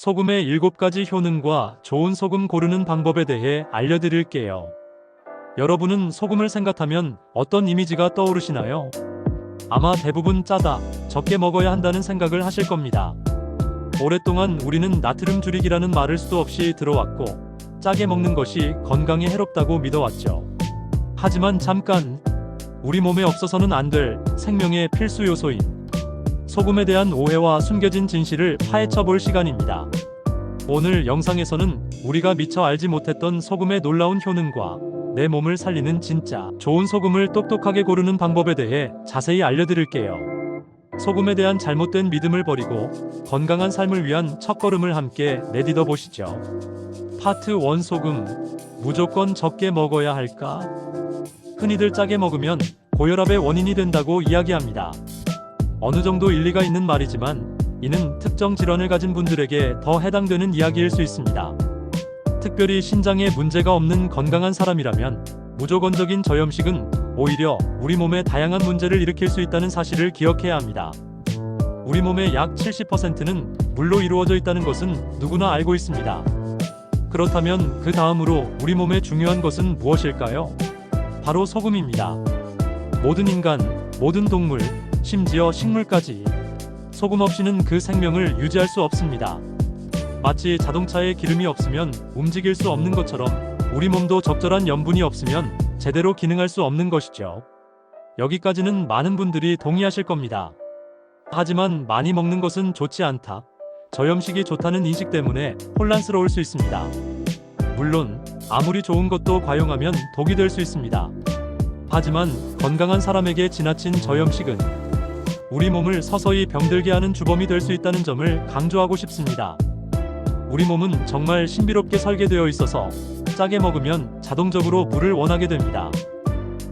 소금의 7가지 효능과 좋은 소금 고르는 방법에 대해 알려드릴게요. 여러분은 소금을 생각하면 어떤 이미지가 떠오르시나요? 아마 대부분 짜다, 적게 먹어야 한다는 생각을 하실 겁니다. 오랫동안 우리는 나트륨 줄이기라는 말을 수도 없이 들어왔고, 짜게 먹는 것이 건강에 해롭다고 믿어왔죠. 하지만 잠깐, 우리 몸에 없어서는 안 될 생명의 필수 요소인 소금에 대한 오해와 숨겨진 진실을 파헤쳐 볼 시간입니다. 오늘 영상에서는 우리가 미처 알지 못했던 소금의 놀라운 효능과 내 몸을 살리는 진짜 좋은 소금을 똑똑하게 고르는 방법에 대해 자세히 알려드릴게요. 소금에 대한 잘못된 믿음을 버리고 건강한 삶을 위한 첫걸음을 함께 내딛어 보시죠. 파트 1 소금 무조건 적게 먹어야 할까? 흔히들 짜게 먹으면 고혈압의 원인이 된다고 이야기합니다. 어느 정도 일리가 있는 말이지만 이는 특정 질환을 가진 분들에게 더 해당되는 이야기일 수 있습니다. 특별히 신장에 문제가 없는 건강한 사람이라면 무조건적인 저염식은 오히려 우리 몸에 다양한 문제를 일으킬 수 있다는 사실을 기억해야 합니다. 우리 몸의 약 70%는 물로 이루어져 있다는 것은 누구나 알고 있습니다. 그렇다면 그 다음으로 우리 몸에 중요한 것은 무엇일까요? 바로 소금입니다. 모든 인간, 모든 동물, 심지어 식물까지 소금 없이는 그 생명을 유지할 수 없습니다. 마치 자동차에 기름이 없으면 움직일 수 없는 것처럼 우리 몸도 적절한 염분이 없으면 제대로 기능할 수 없는 것이죠. 여기까지는 많은 분들이 동의하실 겁니다. 하지만 많이 먹는 것은 좋지 않다. 저염식이 좋다는 인식 때문에 혼란스러울 수 있습니다. 물론 아무리 좋은 것도 과용하면 독이 될 수 있습니다. 하지만 건강한 사람에게 지나친 저염식은 우리 몸을 서서히 병들게 하는 주범이 될 수 있다는 점을 강조하고 싶습니다. 우리 몸은 정말 신비롭게 설계되어 있어서 짜게 먹으면 자동적으로 물을 원하게 됩니다.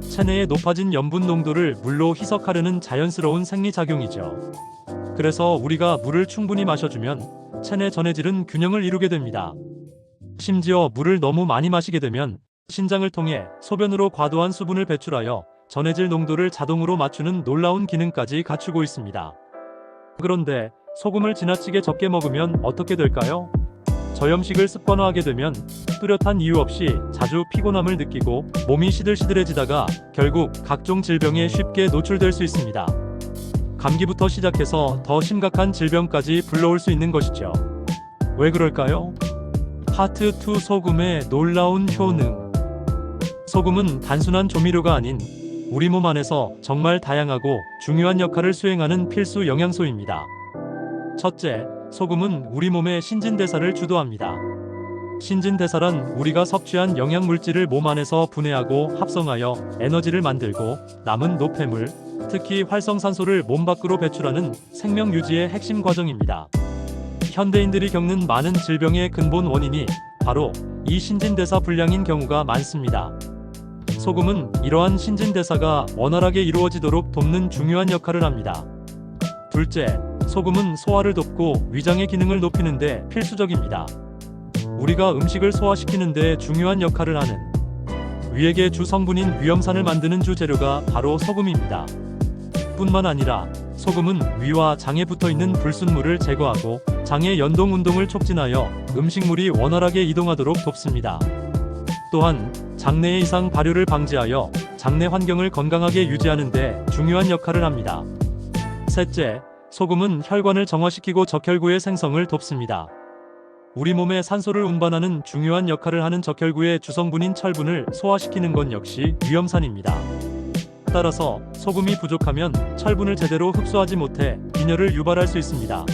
체내의 높아진 염분 농도를 물로 희석하려는 자연스러운 생리작용이죠. 그래서 우리가 물을 충분히 마셔주면 체내 전해질은 균형을 이루게 됩니다. 심지어 물을 너무 많이 마시게 되면 신장을 통해 소변으로 과도한 수분을 배출하여 전해질 농도를 자동으로 맞추는 놀라운 기능까지 갖추고 있습니다. 그런데 소금을 지나치게 적게 먹으면 어떻게 될까요? 저염식을 습관화하게 되면 뚜렷한 이유 없이 자주 피곤함을 느끼고 몸이 시들시들해지다가 결국 각종 질병에 쉽게 노출될 수 있습니다. 감기부터 시작해서 더 심각한 질병까지 불러올 수 있는 것이죠. 왜 그럴까요? 파트 2 소금의 놀라운 효능. 소금은 단순한 조미료가 아닌 우리 몸 안에서 정말 다양하고 중요한 역할을 수행하는 필수 영양소입니다. 첫째, 소금은 우리 몸의 신진대사를 주도합니다. 신진대사란 우리가 섭취한 영양 물질을 몸 안에서 분해하고 합성하여 에너지를 만들고 남은 노폐물, 특히 활성산소를 몸 밖으로 배출하는 생명 유지의 핵심 과정입니다. 현대인들이 겪는 많은 질병의 근본 원인이 바로 이 신진대사 불량인 경우가 많습니다. 소금은 이러한 신진대사가 원활하게 이루어지도록 돕는 중요한 역할을 합니다. 둘째, 소금은 소화를 돕고 위장의 기능을 높이는데 필수적입니다. 우리가 음식을 소화시키는데 중요한 역할을 하는 위액의 주 성분인 위험산을 만드는 주 재료가 바로 소금입니다. 뿐만 아니라 소금은 위와 장에 붙어 있는 불순물을 제거하고 장의 연동 운동을 촉진하여 음식물이 원활하게 이동하도록 돕습니다. 또한 장내의 이상 발효를 방지하여 장내 환경을 건강하게 유지하는 데 중요한 역할을 합니다. 셋째, 소금은 혈관을 정화시키고 적혈구의 생성을 돕습니다. 우리 몸에 산소를 운반하는 중요한 역할을 하는 적혈구의 주성분인 철분을 소화시키는 것 역시 위험산입니다. 따라서 소금이 부족하면 철분을 제대로 흡수하지 못해 빈혈을 유발할 수 있습니다.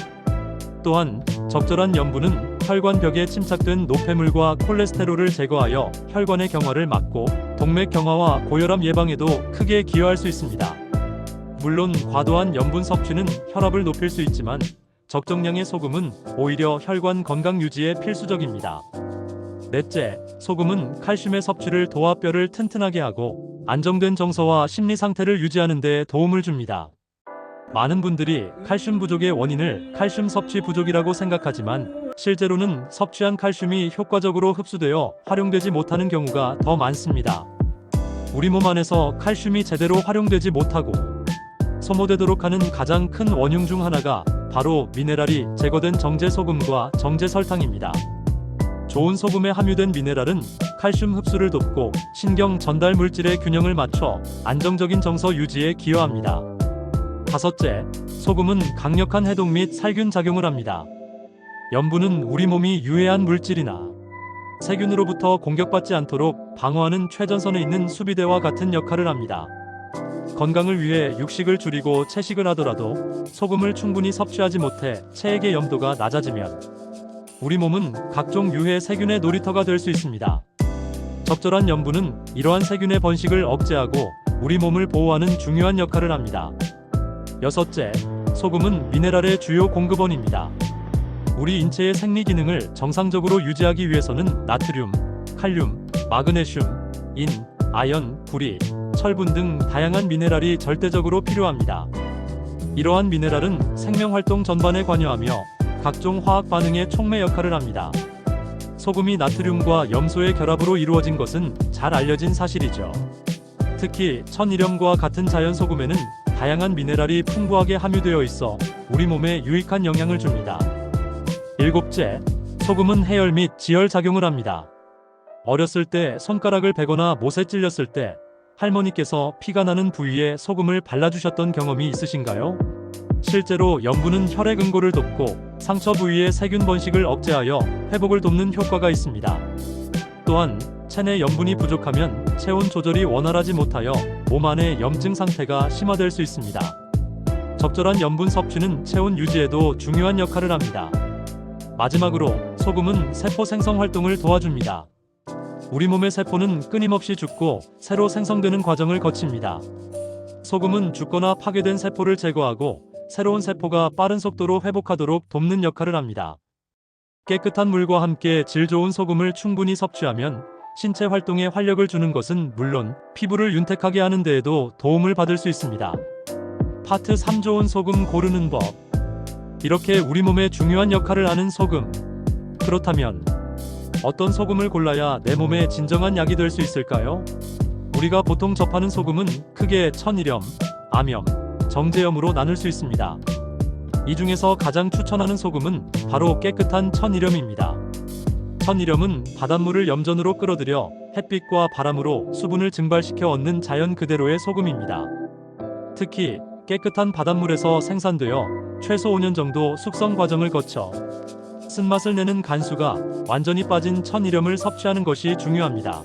또한 적절한 염분은 혈관 벽에 침착된 노폐물과 콜레스테롤을 제거하여 혈관의 경화를 막고 동맥 경화와 고혈압 예방에도 크게 기여할 수 있습니다. 물론 과도한 염분 섭취는 혈압을 높일 수 있지만 적정량의 소금은 오히려 혈관 건강 유지에 필수적입니다. 넷째, 소금은 칼슘의 섭취를 도와 뼈를 튼튼하게 하고 안정된 정서와 심리 상태를 유지하는 데 도움을 줍니다. 많은 분들이 칼슘 부족의 원인을 칼슘 섭취 부족이라고 생각하지만 실제로는 섭취한 칼슘이 효과적으로 흡수되어 활용되지 못하는 경우가 더 많습니다. 우리 몸 안에서 칼슘이 제대로 활용되지 못하고 소모되도록 하는 가장 큰 원흉 중 하나가 바로 미네랄이 제거된 정제 소금과 정제 설탕입니다. 좋은 소금에 함유된 미네랄은 칼슘 흡수를 돕고 신경 전달 물질의 균형을 맞춰 안정적인 정서 유지에 기여합니다. 다섯째, 소금은 강력한 해독 및 살균 작용을 합니다. 염분은 우리 몸이 유해한 물질이나 세균으로부터 공격받지 않도록 방어하는 최전선에 있는 수비대와 같은 역할을 합니다. 건강을 위해 육식을 줄이고 채식을 하더라도 소금을 충분히 섭취하지 못해 체액의 염도가 낮아지면 우리 몸은 각종 유해 세균의 놀이터가 될 수 있습니다. 적절한 염분은 이러한 세균의 번식을 억제하고 우리 몸을 보호하는 중요한 역할을 합니다. 여섯째, 소금은 미네랄의 주요 공급원입니다. 우리 인체의 생리 기능을 정상적으로 유지하기 위해서는 나트륨, 칼륨, 마그네슘, 인, 아연, 구리, 철분 등 다양한 미네랄이 절대적으로 필요합니다. 이러한 미네랄은 생명 활동 전반에 관여하며 각종 화학 반응의 촉매 역할을 합니다. 소금이 나트륨과 염소의 결합으로 이루어진 것은 잘 알려진 사실이죠. 특히 천일염과 같은 자연 소금에는 다양한 미네랄이 풍부하게 함유되어 있어 우리 몸에 유익한 영향을 줍니다. 일곱째, 소금은 해열 및 지혈 작용을 합니다. 어렸을 때 손가락을 베거나 못에 찔렸을 때 할머니께서 피가 나는 부위에 소금을 발라주셨던 경험이 있으신가요? 실제로 염분은 혈액 응고를 돕고 상처 부위의 세균 번식을 억제하여 회복을 돕는 효과가 있습니다. 또한 체내 염분이 부족하면 체온 조절이 원활하지 못하여 몸 안의 염증 상태가 심화될 수 있습니다. 적절한 염분 섭취는 체온 유지에도 중요한 역할을 합니다. 마지막으로 소금은 세포 생성 활동을 도와줍니다. 우리 몸의 세포는 끊임없이 죽고 새로 생성되는 과정을 거칩니다. 소금은 죽거나 파괴된 세포를 제거하고 새로운 세포가 빠른 속도로 회복하도록 돕는 역할을 합니다. 깨끗한 물과 함께 질 좋은 소금을 충분히 섭취하면 신체 활동에 활력을 주는 것은 물론 피부를 윤택하게 하는 데에도 도움을 받을 수 있습니다. 파트 3 좋은 소금 고르는 법. 이렇게 우리 몸에 중요한 역할을 하는 소금. 그렇다면 어떤 소금을 골라야 내 몸에 진정한 약이 될 수 있을까요? 우리가 보통 접하는 소금은 크게 천일염, 암염, 정제염으로 나눌 수 있습니다. 이 중에서 가장 추천하는 소금은 바로 깨끗한 천일염입니다. 천일염은 바닷물을 염전으로 끌어들여 햇빛과 바람으로 수분을 증발시켜 얻는 자연 그대로의 소금입니다. 특히 깨끗한 바닷물에서 생산되어 최소 5년 정도 숙성 과정을 거쳐 쓴맛을 내는 간수가 완전히 빠진 천일염을 섭취하는 것이 중요합니다.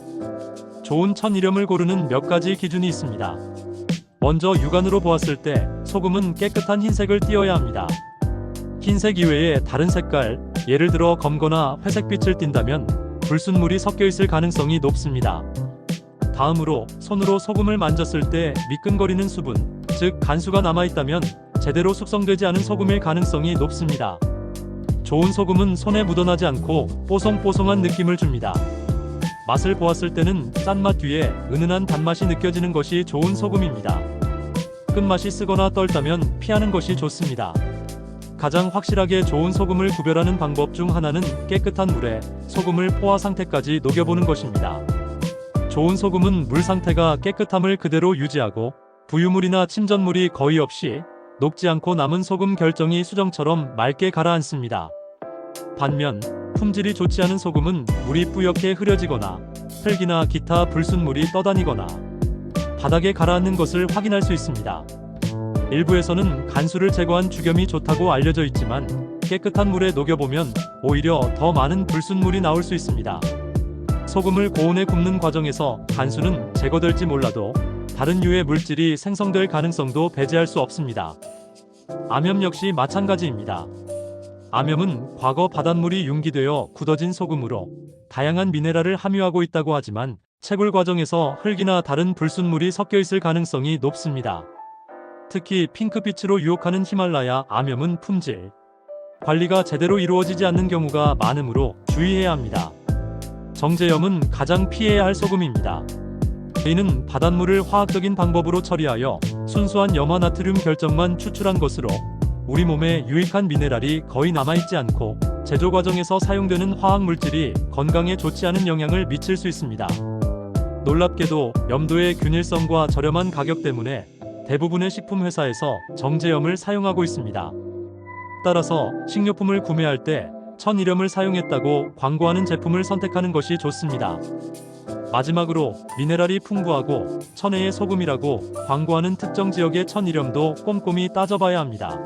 좋은 천일염을 고르는 몇 가지 기준이 있습니다. 먼저 육안으로 보았을 때 소금은 깨끗한 흰색을 띠어야 합니다. 흰색 이외에 다른 색깔, 예를 들어 검거나 회색빛을 띈다면 불순물이 섞여 있을 가능성이 높습니다. 다음으로 손으로 소금을 만졌을 때 미끈거리는 수분, 즉 간수가 남아 있다면 제대로 숙성되지 않은 소금일 가능성이 높습니다. 좋은 소금은 손에 묻어나지 않고 뽀송뽀송한 느낌을 줍니다. 맛을 보았을 때는 짠맛 뒤에 은은한 단맛이 느껴지는 것이 좋은 소금입니다. 끝맛이 쓰거나 떨다면 피하는 것이 좋습니다. 가장 확실하게 좋은 소금을 구별하는 방법 중 하나는 깨끗한 물에 소금을 포화 상태까지 녹여보는 것입니다. 좋은 소금은 물 상태가 깨끗함을 그대로 유지하고 부유물이나 침전물이 거의 없이 녹지 않고 남은 소금 결정이 수정처럼 맑게 가라앉습니다. 반면 품질이 좋지 않은 소금은 물이 뿌옇게 흐려지거나 흙이나 기타 불순물이 떠다니거나 바닥에 가라앉는 것을 확인할 수 있습니다. 일부에서는 간수를 제거한 죽염이 좋다고 알려져 있지만 깨끗한 물에 녹여보면 오히려 더 많은 불순물이 나올 수 있습니다. 소금을 고온에 굽는 과정에서 간수는 제거될지 몰라도 다른 유해 물질이 생성될 가능성도 배제할 수 없습니다. 암염 역시 마찬가지입니다. 암염은 과거 바닷물이 융기되어 굳어진 소금으로 다양한 미네랄을 함유하고 있다고 하지만 채굴 과정에서 흙이나 다른 불순물이 섞여 있을 가능성이 높습니다. 특히 핑크빛으로 유혹하는 히말라야 암염은 품질, 관리가 제대로 이루어지지 않는 경우가 많으므로 주의해야 합니다. 정제염은 가장 피해야 할 소금입니다. 이는 바닷물을 화학적인 방법으로 처리하여 순수한 염화 나트륨 결정만 추출한 것으로 우리 몸에 유익한 미네랄이 거의 남아있지 않고 제조 과정에서 사용되는 화학 물질이 건강에 좋지 않은 영향을 미칠 수 있습니다. 놀랍게도 염도의 균일성과 저렴한 가격 때문에 대부분의 식품 회사에서 정제염을 사용하고 있습니다. 따라서 식료품을 구매할 때 천일염을 사용했다고 광고하는 제품을 선택하는 것이 좋습니다. 마지막으로 미네랄이 풍부하고 천혜의 소금이라고 광고하는 특정 지역의 천일염도 꼼꼼히 따져봐야 합니다.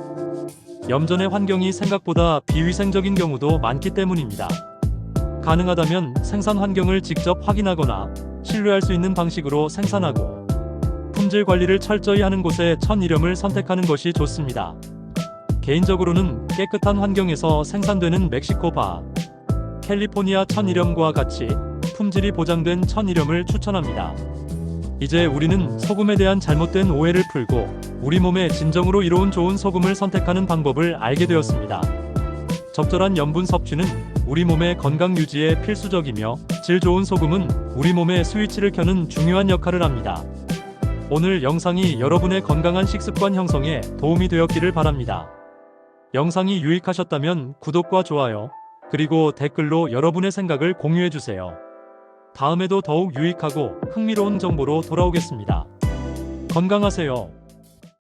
염전의 환경이 생각보다 비위생적인 경우도 많기 때문입니다. 가능하다면 생산 환경을 직접 확인하거나 신뢰할 수 있는 방식으로 생산하고 품질 관리를 철저히 하는 곳에 천일염을 선택하는 것이 좋습니다. 개인적으로는 깨끗한 환경에서 생산되는 멕시코 바, 캘리포니아 천일염과 같이 품질이 보장된 천일염을 추천합니다. 이제 우리는 소금에 대한 잘못된 오해를 풀고 우리 몸에 진정으로 이로운 좋은 소금을 선택하는 방법을 알게 되었습니다. 적절한 염분 섭취는 우리 몸의 건강 유지에 필수적이며 질 좋은 소금은 우리 몸의 스위치를 켜는 중요한 역할을 합니다. 오늘 영상이 여러분의 건강한 식습관 형성에 도움이 되었기를 바랍니다. 영상이 유익하셨다면 구독과 좋아요, 그리고 댓글로 여러분의 생각을 공유해 주세요. 다음에도 더욱 유익하고 흥미로운 정보로 돌아오겠습니다. 건강하세요.